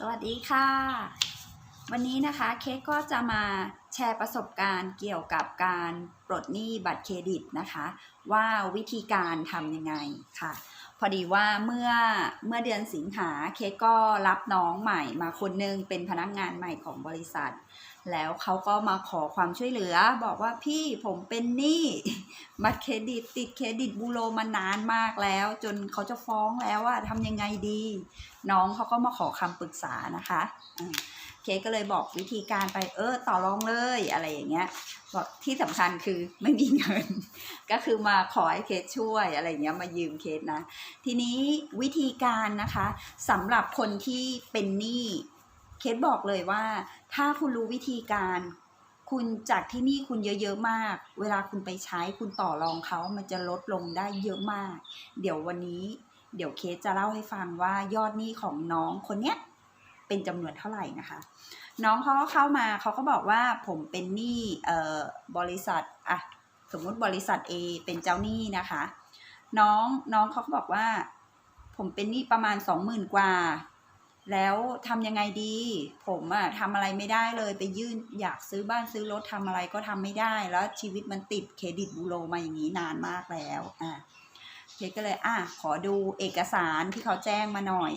สวัสดีค่ะ วันนี้นะคะเค้กก็จะมาแชร์ประสบการณ์เกี่ยวกับการปลดหนี้บัตรเครดิตนะคะ ว่าวิธีการทำยังไงค่ะ พอดีว่าเมื่อเมื่อเดือนสิงหาเค้กก็รับน้องใหม่มาคนหนึงเป็นพนักงานใหม่ของบริษัท แล้วเขาก็มาขอความช่วยเหลือ บอกว่าพี่ผมเป็นหนี้บัตรเครดิตติดเครดิตบูโรมานานมากแล้ว จนเขาจะฟ้องแล้วว่าทำยังไงดี น้องเขาก็มาขอคำปรึกษานะคะเคกก็เลยบอกวิธีการไปเออต่อรองเลยอะไรอย่างเงี้ยบอกที่สำคัญคือไม่มีเงิน ก็คือมาขอให้เคสช่วยอะไรเงี้ยมายืมเคสนะ ทีนี้วิธีการนะคะสำหรับคนที่เป็นหนี้เคสบอกเลยว่า ถ้าคุณรู้วิธีการคุณจากที่นี่คุณเยอะ ๆ มาก เวลาคุณไปใช้คุณต่อรองเขามันจะลดลงได้เยอะมาก เดี๋ยววันนี้ เดี๋ยวเคสจะเล่าให้ฟังว่ายอดหนี้ของน้องคนเนี้ยเป็นจำนวนเท่าไหร่นะคะ น้องเขาก็เข้ามาเขาก็บอกว่าผมเป็นหนี้เอ่อบริษัทอะสมมุติบริษัท A เป็นเจ้าหนี้นะคะ น้องน้องเขาก็บอกว่า ผมเป็นหนี้ประมาณสองหมื่นกว่า แล้วทำยังไงดี ผมอะทำอะไรไม่ได้เลยไปยื่นอยากซื้อบ้านซื้อรถทำอะไรก็ทำไม่ได้ แล้วชีวิตมันติดเครดิตบูโรมาอย่างนี้นานมากแล้วอะ เคสก็เลยอะขอดูเอกสารที่เขาแจ้งมาหน่อย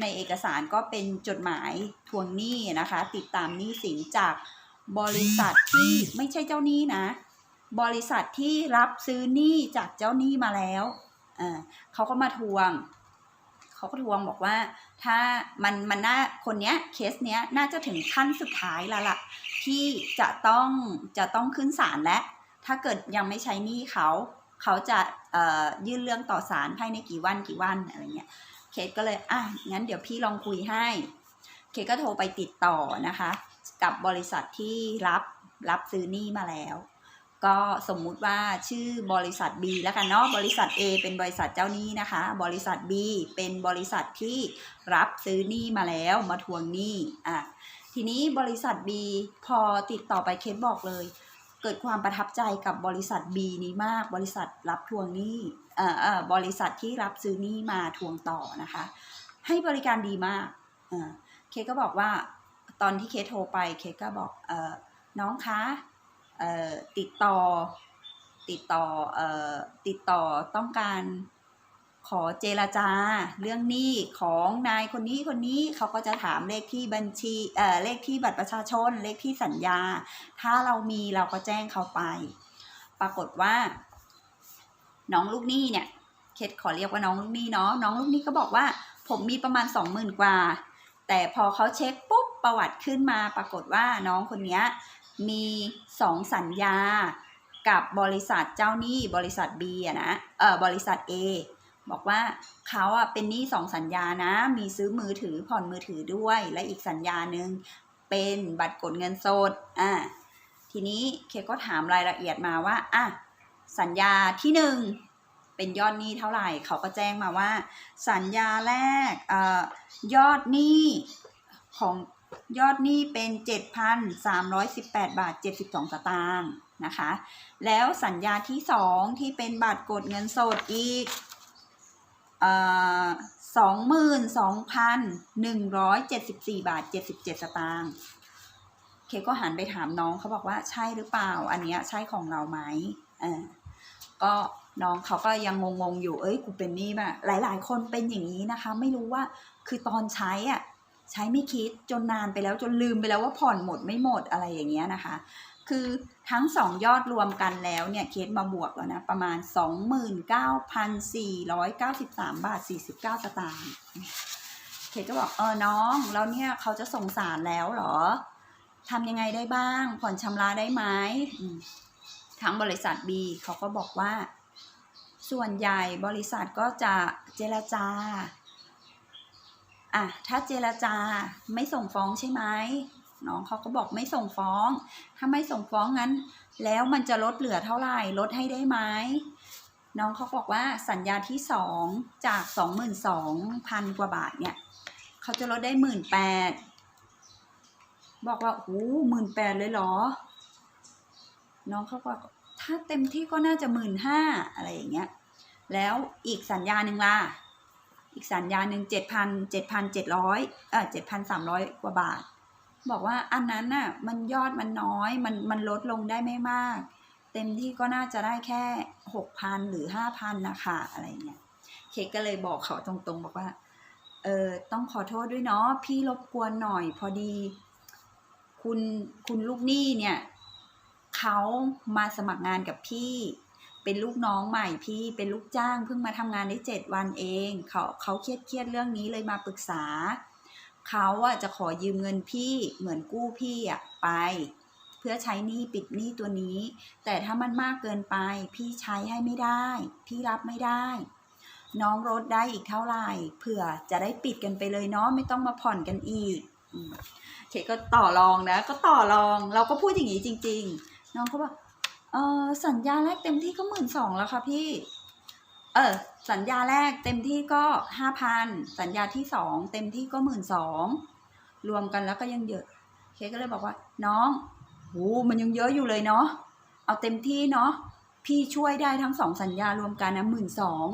ในเอกสารก็เป็นจดหมายทวงหนี้นะคะ ติดตามหนี้สินจากบริษัทที่ไม่ใช่เจ้าหนี้นะ บริษัทที่รับซื้อหนี้จากเจ้าหนี้มาแล้วอ่าเขาก็มาทวงเขาก็ทวงบอกว่า ถ้ามันมันน่าคนเนี้ยเคสเนี้ยน่าจะถึงขั้นสุดท้ายแล้วล่ะที่จะต้องจะต้องขึ้นศาลและถ้าเกิดยังไม่ใช้หนี้เขา เขาจะยื่นเรื่องต่อศาลภายในกี่วันกี่วันอะไรเงี้ยเคสก็เลยอะงั้นเดี๋ยวพี่ลองคุยให้ เคสก็โทรไปติดต่อนะคะ กับบริษัทที่รับรับซื้อหนี้มาแล้ว ก็สมมุติว่าชื่อบริษัท B แล้วกันเนาะบริษัท A เป็นบริษัทเจ้าหนี้นะคะ บริษัท B เป็นบริษัทที่รับซื้อหนี้มาแล้วมาทวงหนี้อะทีนี้บริษัท B พอติดต่อไปเคสบอกเลย เกิดความประทับใจกับบริษัท B นี้มาก บริษัทรับทวงหนี้เอ่อเอ่อบริษัทที่รับซื้อหนี้มาทวงต่อนะคะ ให้บริการดีมากเออเคก็บอกว่าตอนที่เคโทรไปเคก็บอกเออน้องคะเออติดต่อติดต่อเอ่อติดต่อต้องการ ขอเจรจาเรื่องหนี้ของนายคนนี้คนนี้เขาก็จะถามเลขที่บัญชีเอ่อเลขที่บัตรประชาชน เลขที่สัญญา ถ้าเรามีเราก็แจ้งเขาไป ปรากฏว่า น้องลูกหนี้เนี่ย เคสขอเรียกว่าน้องลูกหนี้เนาะน้องลูกหนี้ก็บอกว่า ผมมีประมาณสองหมื่นกว่า แต่พอเขาเช็คปุ๊บประวัติขึ้นมา ปรากฏว่าน้องคนนี้มีสองสัญญากับบริษัทเจ้าหนี้บริษัท B อะนะเออบริษัท A บอกว่าเขาอะเป็นหนี้สองสัญญานะ มีซื้อมือถือผ่อนมือถือด้วย และอีกสัญญาหนึ่งเป็นบัตรกดเงินสดอ่าทีนี้เคก็ถามรายละเอียดมาว่าอะสัญญาที่หนึ่งเป็นยอดหนี้เท่าไหร่ เขาก็แจ้งมาว่า สัญญาแรกเอ่อยอดหนี้ของยอดหนี้เป็น 7,318 บาท 72 สตางค์นะคะ แล้วสัญญาที่สองที่เป็นบัตรกดเงินสดอีก สองหมื่นสองพันหนึ่งร้อยเจ็ดสิบสี่บาทเจ็ดสิบเจ็ดสตางค์เคก็หันไปถามน้องเขาบอกว่าใช่หรือเปล่า อันเนี้ยใช่ของเราไหมเออก็น้องเขาก็ยังงงๆอยู่ เอ้ย กูเป็นนี่ป่ะ หลาย ๆ คนเป็นอย่างนี้นะคะ ไม่รู้ว่า คือตอนใช้อะ ใช้ไม่คิดจนนานไปแล้วจนลืมไปแล้วว่าผ่อนหมดไม่หมดอะไรอย่างเงี้ยนะคะ คือทั้งสองยอดรวมกันแล้วเนี่ยเคสมาบวกแล้วนะ ประมาณ 29,493 บาท 49 สตางค์เคสก็บอกเออน้อง แล้วเนี่ยเขาจะส่งสารแล้วเหรอทำยังไงได้บ้าง ผ่อนชำระได้ไหมอืมทั้งบริษัท B เขาก็บอกว่า ส่วนใหญ่บริษัทก็จะเจรจาอะถ้าเจรจาไม่ส่งฟ้องใช่ไหม น้องเขาก็บอกไม่ส่งฟ้อง ถ้าไม่ส่งฟ้องงั้น แล้วมันจะลดเหลือเท่าไหร่ลดให้ได้ไหมน้องเขาบอกว่าสัญญาที่สองจากสองหมื่นสองพันกว่าบาทเนี่ยเขาจะลดได้หมื่นแปดบอกว่าโอ้หมื่นแปดเลยเหรอ น้องเขาบอกถ้าเต็มที่ก็น่าจะหมื่นห้าอะไรอย่างเงี้ย แล้วอีกสัญญาหนึ่งล่ะ อีกสัญญาหนึ่งเจ็ดพันเจ็ดพันเจ็ดร้อยเออเจ็ดพันสามร้อยกว่าบาท บอกว่าอันนั้นน่ะมันยอดมันน้อยมันมันลดลงได้ไม่มาก เต็มที่ก็น่าจะได้แค่หกพันหรือห้าพันนะคะอะไรเงี้ยเคกก็เลยบอกเขาตรงๆ บอกว่าเออต้องขอโทษด้วยเนาะพี่รบกวนหน่อยพอดี คุณคุณลูกหนี้เนี่ยเขามาสมัครงานกับพี่เป็นลูกน้องใหม่พี่เป็นลูกจ้างเพิ่งมาทำงานได้เจ็ดวันเอง เขาเขาเครียดเครียดเรื่องนี้เลยมาปรึกษา เขาอะจะขอยืมเงินพี่เหมือนกู้พี่อะไป เพื่อใช้หนี้ปิดหนี้ตัวนี้ แต่ถ้ามันมากเกินไป พี่ใช้ให้ไม่ได้ พี่รับไม่ได้ น้องรถได้อีกเท่าไหร่เผื่อจะได้ปิดกันไปเลยเนาะไม่ต้องมาผ่อนกันอีกเคก็ต่อรองนะ ก็ต่อรองเราก็พูดอย่างนี้จริง ๆ น้องก็บอกเออสัญญาแรกเต็มที่ก็หมื่นสองแล้วค่ะพี่ เออสัญญาแรกเต็มที่ก็ห้าพันสัญญาที่สองเต็มที่ก็หมื่นสองรวมกันแล้วก็ยังเยอะ เคก็เลยบอกว่า น้องโหมันยังเยอะอยู่เลยเนาะเอาเต็มที่เนาะพี่ช่วยได้ทั้งสองสัญญารวมกันนะหมื่นสอง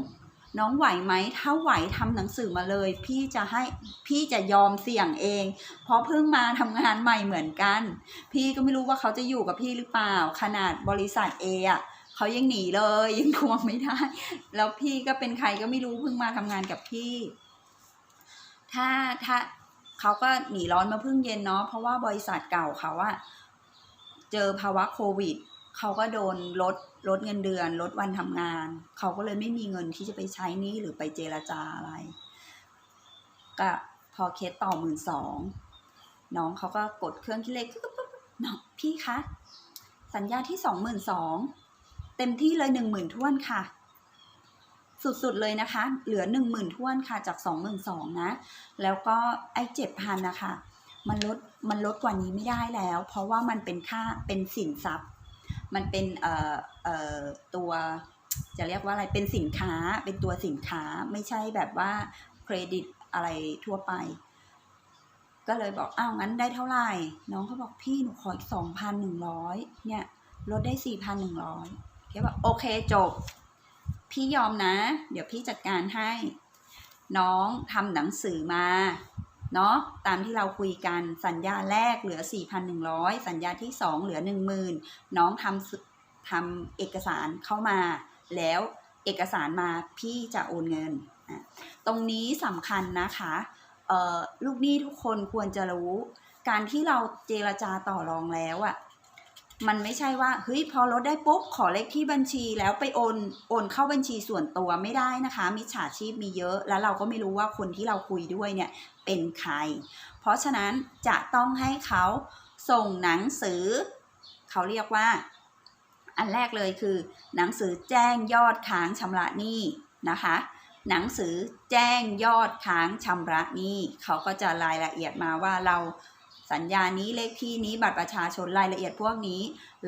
น้องไหวไหมถ้าไหวทำหนังสือมาเลย พี่จะให้พี่จะยอมเสี่ยงเอง เพราะเพิ่งมาทำงานใหม่เหมือนกัน พี่ก็ไม่รู้ว่าเขาจะอยู่กับพี่หรือเปล่า ขนาดบริษัทเออะ เขายังหนีเลยยังทวงไม่ได้ แล้วพี่ก็เป็นใครก็ไม่รู้เพิ่งมาทำงานกับพี่ ถ้าถ้าเขาก็หนีร้อนมาเพิ่งเย็นเนาะเพราะว่าบริษัทเก่าเขาอะเจอภาวะโควิดเขาก็โดนลดลดเงินเดือน ลดวันทำงาน เขาก็เลยไม่มีเงินที่จะไปใช้นี้หรือไปเจรจาอะไร ก็พอเคสต่อหมื่นสองน้องเขาก็กดเครื่องคิดเลขน้องพี่คะสัญญาที่สองหมื่นสอง เต็มที่เลยหนึ่งหมื่นท้วนค่ะ สุดๆเลยนะคะ เหลือหนึ่งหมื่นท้วนค่ะจากสองหมื่นสองนะ แล้วก็ไอ้เจ็ดพันนะคะมันลดมันลดกว่านี้ไม่ได้แล้ว เพราะว่ามันเป็นค่าเป็นสินทรัพย์ มันเป็นเอ่อเอ่อตัวจะเรียกว่าอะไรเป็นสินค้าเป็นตัวสินค้าไม่ใช่แบบว่าเครดิตอะไรทั่วไป ก็เลยบอกอ้าวงั้นได้เท่าไหร่ น้องเขาบอกพี่หนูขออีกสองพันหนึ่งร้อยเนี่ยลดได้สี่พันหนึ่งร้อย กบอกโอเคจบ พี่ยอมนะ เดี๋ยวพี่จัดการให้ น้องทำหนังสือมาเนาะตามที่เราคุยกันสัญญาแรกเหลือ 4,100 สัญญาที่ 2 เหลือ 10,000 น้องทำสึทำเอกสารเข้ามา แล้วเอกสารมาพี่จะโอนเงิน ตรงนี้สำคัญนะคะลูกหนี้ทุกคนควรจะรู้ การที่เราเจรจาต่อรองแล้วอะ่ะ มันไม่ใช่ว่าเฮ้ยพอลดได้ปุ๊บขอเลขที่บัญชีแล้วไปโอนโอนเข้าบัญชีส่วนตัวไม่ได้นะคะ มิจฉาชีพมีเยอะแล้วเราก็ไม่รู้ว่าคนที่เราคุยด้วยเนี่ยเป็นใคร เพราะฉะนั้นจะต้องให้เขาส่งหนังสือ เขาเรียกว่า อันแรกเลยคือ หนังสือแจ้งยอดค้างชำระหนี้นะคะหนังสือแจ้งยอดค้างชำระหนี้เขาก็จะรายละเอียดมาว่าเรา สัญญานี้เลขที่นี้บัตรประชาชนรายละเอียดพวกนี้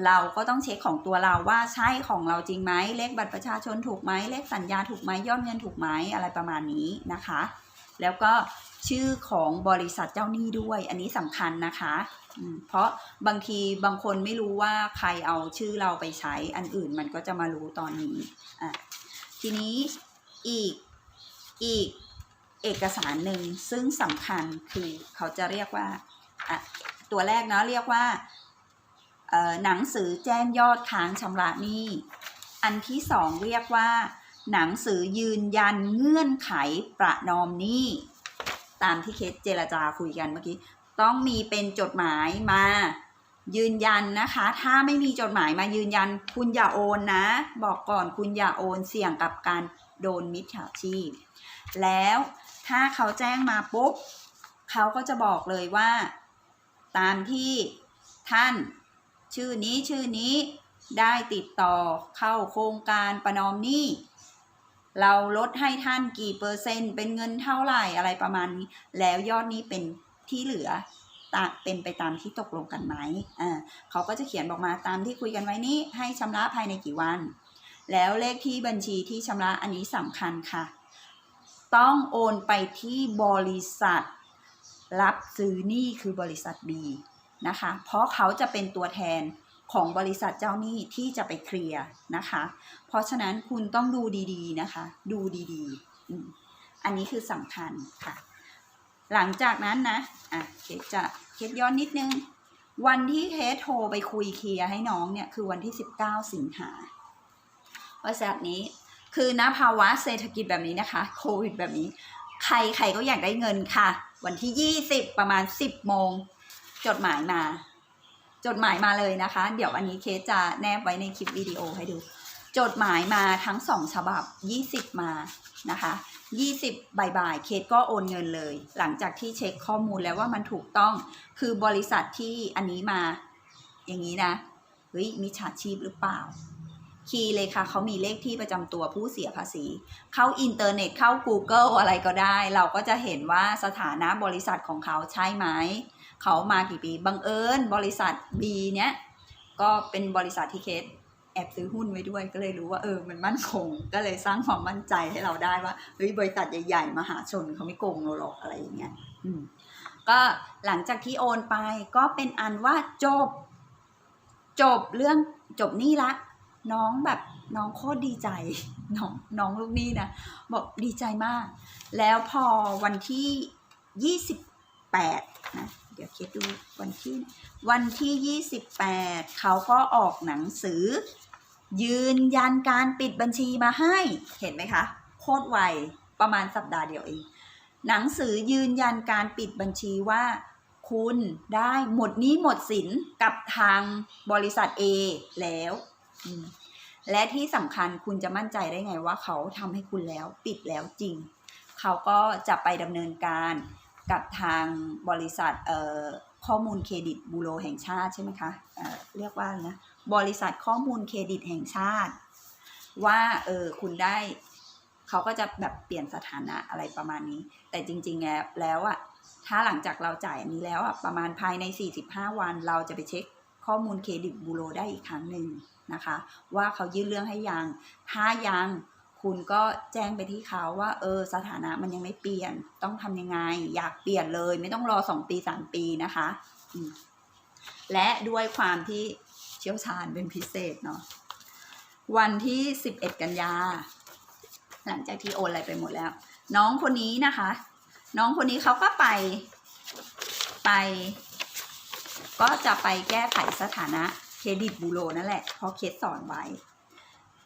เราก็ต้องเช็คของตัวเราว่าใช่ของเราจริงไหมเลขบัตรประชาชนถูกไหมเลขสัญญาถูกไหมยอดเงินถูกไหมอะไรประมาณนี้นะคะ แล้วก็ชื่อของบริษัทเจ้าหนี้ด้วย อันนี้สำคัญนะคะเพราะบางทีบางคนไม่รู้ว่าใครเอาชื่อเราไปใช้อันอื่นมันก็จะมารู้ตอนนี้อะทีนี้อีกอีกเอกสารหนึ่งซึ่งสำคัญคือเขาจะเรียกว่า ตัวแรกเนาะเรียกว่าหนังสือแจ้งยอดค้างชำระหนี้ อันที่สองเรียกว่า หนังสือยืนยันเงื่อนไขประนอมหนี้ ตามที่เคสเจรจาคุยกันเมื่อกี้ ต้องมีเป็นจดหมายมายืนยันนะคะ ถ้าไม่มีจดหมายมายืนยัน คุณอย่าโอนนะ บอกก่อนคุณอย่าโอนเสี่ยงกับการโดนมิจฉาชีพ แล้วถ้าเขาแจ้งมาปุ๊บเขาก็จะบอกเลยว่า ตามที่ท่าน ชื่อนี้ชื่อนี้ได้ติดต่อเข้าโครงการประนอมหนี้เราลดให้ท่านกี่เปอร์เซ็นต์ เป็นเงินเท่าไหร่อะไรประมาณนี้ แล้วยอดนี้เป็นที่เหลือตาเป็นไปตามที่ตกลงกันไหมอ่าเขาก็จะเขียนบอกมาตามที่คุยกันไว้นี้ให้ชำระภายในกี่วัน แล้วเลขที่บัญชีที่ชำระอันนี้สำคัญค่ะ ต้องโอนไปที่บริษัท รับซื้อหนี้คือบริษัท B นะคะ เพราะเขาจะเป็นตัวแทนของบริษัทเจ้าหนี้ที่จะไปเคลียร์นะคะ เพราะฉะนั้นคุณต้องดูดีๆนะคะ ดูดีๆ อันนี้คือสำคัญค่ะ หลังจากนั้นนะ อะ เคสจะเคสย้อนนิดนึง วันที่เคสโทรไปคุยเคลียร์ให้น้องเนี่ยคือวันที่ 19 สิงหาบริษัทนี้คือณภาวะเศรษฐกิจแบบนี้นะคะ โควิดแบบนี้ ใครใครก็อยากได้เงินค่ะ วันที่ 20 ประมาณ 10 โมง จดหมายมา จดหมายมาเลยนะคะ เดี๋ยวอันนี้เคสจะแนบไว้ในคลิปวิดีโอให้ดู จดหมายมาทั้งสองฉบับ 20 มานะคะ20 บ่ายๆ เคสก็โอนเงินเลย หลังจากที่เช็คข้อมูลแล้วว่ามันถูกต้อง คือบริษัทที่อันนี้มา อย่างนี้นะ เฮ้ยมิจฉาชีพหรือเปล่า คีย์เลยค่ะ เขามีเลขที่ประจำตัวผู้เสียภาษี เข้าอินเทอร์เน็ตเข้า Google อะไรก็ได้ เราก็จะเห็นว่าสถานะบริษัทของเขาใช่ไหม เขามากี่ปีบังเอิญบริษัท B เนี้ยก็เป็นบริษัทที่เคสแอบซื้อหุ้นไว้ด้วยก็เลยรู้ว่าเออมันมั่นคง ก็เลยสร้างความมั่นใจให้เราได้ว่าเฮ้ยบริษัทใหญ่ๆมหาชนเขาไม่โกงเราหรอกอะไรอย่างเงี้ยอืมก็หลังจากที่โอนไปก็เป็นอันว่าจบ จบเรื่องจบนี่ละ น้องแบบน้องโคตรดีใจน้องน้องลูกนี้นะบอกดีใจมาก แล้วพอวันที่ยี่สิบแปดนะเดี๋ยวคิดดูวันที่ วันที่ยี่สิบแปดเขาก็ออกหนังสือ ยืนยันการปิดบัญชีมาให้เห็นไหมคะ โคตรไวประมาณสัปดาห์เดียวเองหนังสือยืนยันการปิดบัญชีว่า คุณได้หมดนี้หมดสินกับทางบริษัท A แล้ว และที่สำคัญคุณจะมั่นใจได้ไงว่าเขาทำให้คุณแล้วปิดแล้วจริง เขาก็จะไปดำเนินการกับทางบริษัทข้อมูลเครดิตบูโรแห่งชาติใช่ไหมคะเเรียกว่าอะไรนะบริษัทข้อมูลเครดิตแห่งชาติ ว่าเออคุณได้เขาก็จะแบบเปลี่ยนสถานะอะไรประมาณนี้ แต่จริง ๆ แล้วแล้วอะถ้าหลังจากเราจ่ายอันนี้แล้วอะประมาณภายใน 45 วันเราจะไปเช็ค ข้อมูลเครดิตบูโรได้อีกครั้งหนึ่งนะคะ ว่าเขายื่นเรื่องให้ยัง ถ้ายังคุณก็แจ้งไปที่เขาว่า เออ สถานะมันยังไม่เปลี่ยน ต้องทำยังไง อยากเปลี่ยนเลย ไม่ต้องรอสองปีสามปีนะคะและด้วยความที่เชี่ยวชาญเป็นพิเศษเนาะวันที่สิบเอ็ดกันยา หลังจากที่โอนอะไรไปหมดแล้ว น้องคนนี้นะคะ น้องคนนี้เขาก็ไปไป ก็จะไปแก้ไขสถานะเครดิตบูโรนั่นแหละเพราะเคสสอนไว้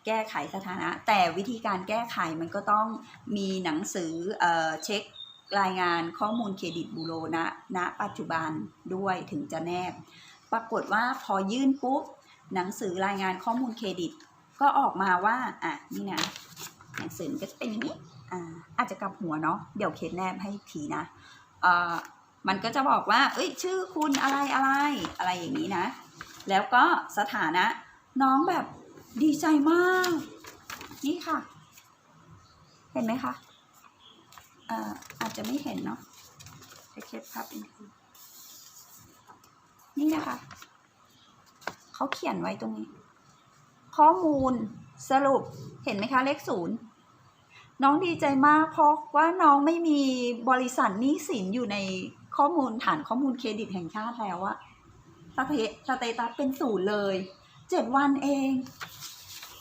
แก้ไขสถานะ แต่วิธีการแก้ไขมันก็ต้องมีหนังสือเอ่อเช็ครายงานข้อมูลเครดิตบูโรณณปัจจุบันด้วยถึงจะแนบ ปรากฏว่าพอยื่นปุ๊บหนังสือรายงานข้อมูลเครดิต ก็ออกมาว่าอะนี่นะหนังสือมันก็จะเป็นอย่างนี้อ่าอาจจะกลับหัวเนาะเดี๋ยวเคสแนบให้อีกทีนะเอ่อ มันก็จะบอกว่า เอ้ย ชื่อคุณอะไรอะไรอะไรอย่างนี้นะ แล้วก็สถานะ น้องแบบดีใจมาก นี่ค่ะ เห็นไหมคะเอ่ออาจจะไม่เห็นเนาะจะเคสภาพอีกทีนี่นะคะ เขาเขียนไว้ตรงนี้ ข้อมูลสรุปเห็นไหมคะ เลขศูนย์น้องดีใจมากเพราะว่าน้องไม่มีบริษัทหนี้สินอยู่ใน ข้อมูลฐานข้อมูลเครดิตแห่งชาติแล้วอะสเตสเตตัสเป็นศูนย์เลยเจ็ดวันเอง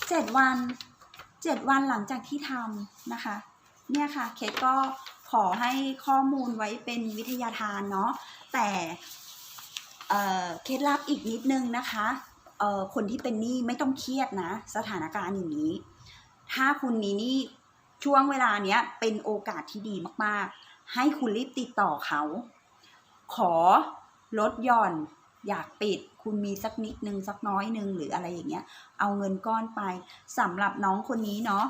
เจ็ดวันเจ็ดวันหลังจากที่ทำนะคะ เนี่ยค่ะเคสก็ขอให้ข้อมูลไว้เป็นวิทยาทานเนาะแต่เคล็ดลับอีกนิดนึงนะคะคนที่เป็นหนี้ไม่ต้องเครียดนะ สถานการณ์อย่างนี้ ถ้าคุณมีหนี้ช่วงเวลาเนี้ยเป็นโอกาสที่ดีมากๆ ให้คุณรีบติดต่อเขา ขอลดหย่อน อยากปิด คุณมีสักนิดนึงสักน้อยนึงหรืออะไรอย่างเงี้ย เอาเงินก้อนไปสำหรับน้องคนนี้เนาะ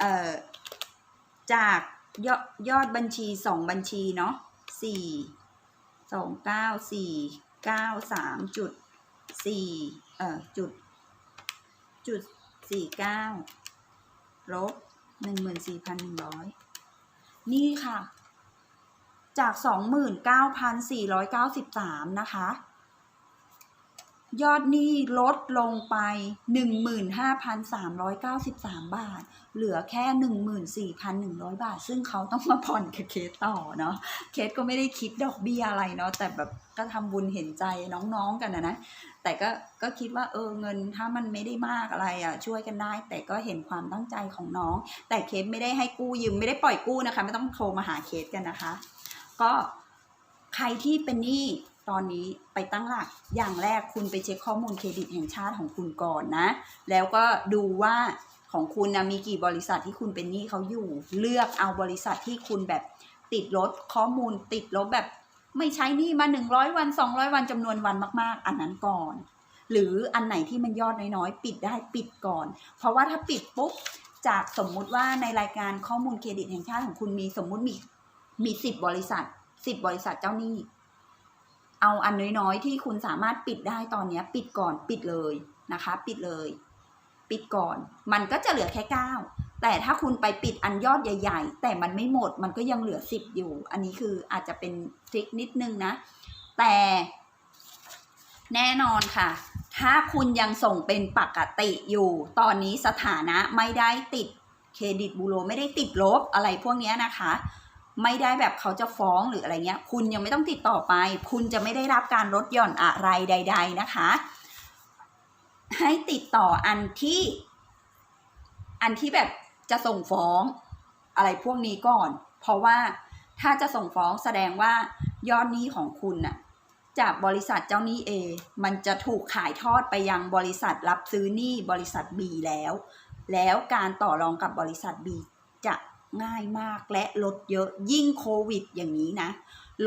เอ่อจากยอดยอดบัญชีสองบัญชีเนาะสี่สองเก้าสี่เก้าสามจุดสี่เอ่อจุดจุดสี่เก้าลบหนึ่งหมื่นสี่พันหนึ่งร้อยนี่ค่ะ จากสองหมื่นเก้าพันสี่ร้อยเก้าสิบสามนะคะ ยอดหนี้ลดลงไป 15,393 บาท เหลือแค่ 14,100 บาท ซึ่งเขาต้องมาผ่อนกับเคสต่อเนาะ เคสก็ไม่ได้คิดดอกเบี้ยอะไรเนาะ แต่แบบก็ทำบุญเห็นใจน้องๆกันนะนะ แต่ก็ก็คิดว่าเออเงินถ้ามันไม่ได้มากอะไรอะ่ะช่วยกันได้ แต่ก็เห็นความตั้งใจของน้อง แต่เคสไม่ได้ให้กู้ยืมไม่ได้ปล่อยกู้นะคะ ไม่ต้องโทรมาหาเคสกันนะคะ ก็ใครที่เป็นหนี้ตอนนี้ไปตั้งหลักอย่างแรกคุณไปเช็คข้อมูลเครดิตแห่งชาติของคุณก่อนนะ แล้วก็ดูว่าของคุณนะมีกี่บริษัทที่คุณเป็นหนี้เขาอยู่ เลือกเอาบริษัทที่คุณแบบติดลดข้อมูลติดลบแบบไม่ใช้หนี้มา 100 วัน 200 วันจำนวนวันมากๆ อันนั้นก่อน หรืออันไหนที่มันยอดน้อยๆ ปิดได้ปิดก่อน เพราะว่าถ้าปิดปุ๊บจากสมมุติว่าในรายการข้อมูลเครดิตแห่งชาติของคุณมีสมมุติมี มีสิบบริษัทสิบบริษัทเจ้าหนี้ เอาอันน้อยๆ ที่คุณสามารถปิดได้ตอนนี้ปิดก่อนปิดเลยนะคะ ปิดเลย ปิดก่อน มันก็จะเหลือแค่เก้าแต่ถ้าคุณไปปิดอันยอดใหญ่ ๆ แต่มันไม่หมดมันก็ยังเหลือสิบอยู่ อันนี้คืออาจจะเป็นทริคนิดนึงนะ แต่แน่นอนค่ะ ถ้าคุณยังส่งเป็นปกติอยู่ ตอนนี้สถานะไม่ได้ติดเครดิตบูโรไม่ได้ติดลบอะไรพวกนี้นะคะ ไม่ได้แบบเขาจะฟ้องหรืออะไรเงี้ย คุณยังไม่ต้องติดต่อไป คุณจะไม่ได้รับการลดหย่อนอะไรใด ๆ นะคะ ให้ติดต่ออันที่ อันที่แบบจะส่งฟ้องอะไรพวกนี้ก่อน เพราะว่าถ้าจะส่งฟ้องแสดงว่ายอดหนี้ของคุณน่ะจากบริษัทเจ้าหนี้ A มันจะถูกขายทอดไปยังบริษัทรับซื้อหนี้บริษัท B แล้ว แล้วการต่อรองกับบริษัท B จะ ง่ายมากและลดเยอะยิ่งโควิดอย่างนี้นะ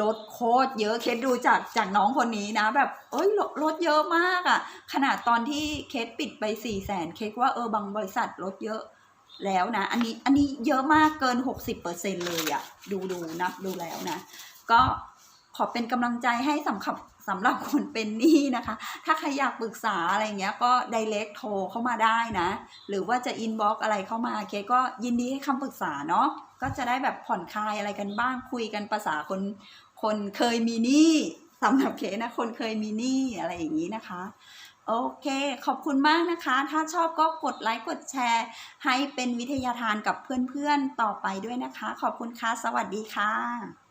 ลดโคตรเยอะเคสดูจากจากน้องคนนี้นะ แบบเอ้ยลดลดเยอะมากอะ่ะ ขนาดตอนที่เคสปิดไปสี่แสนเคสว่าเออบางบริษัทลดเยอะแล้วนะ อันนี้อันนี้เยอะมากเกิน 60%เลยอะ่ะ ดูดูนับดูแล้วนะ ก็ ขอเป็นกำลังใจให้สำหรับสำหรับคนเป็นหนี้นะคะ ถ้าใครอยากปรึกษาอะไรเงี้ยก็ direct โทรเข้ามาได้นะ หรือว่าจะ inbox อะไรเข้ามาเคก็ยินดีให้คำปรึกษาเนาะ ก็จะได้แบบผ่อนคลายอะไรกันบ้าง คุยกันภาษาคน คนเคยมีหนี้สำหรับเคนะ คนเคยมีหนี้อะไรอย่างนี้นะคะ โอเค ขอบคุณมากนะคะ ถ้าชอบก็กดไลค์ กดแชร์ ให้เป็นวิทยาทานกับเพื่อนๆต่อไปด้วยนะคะ ขอบคุณค่ะ สวัสดีค่ะ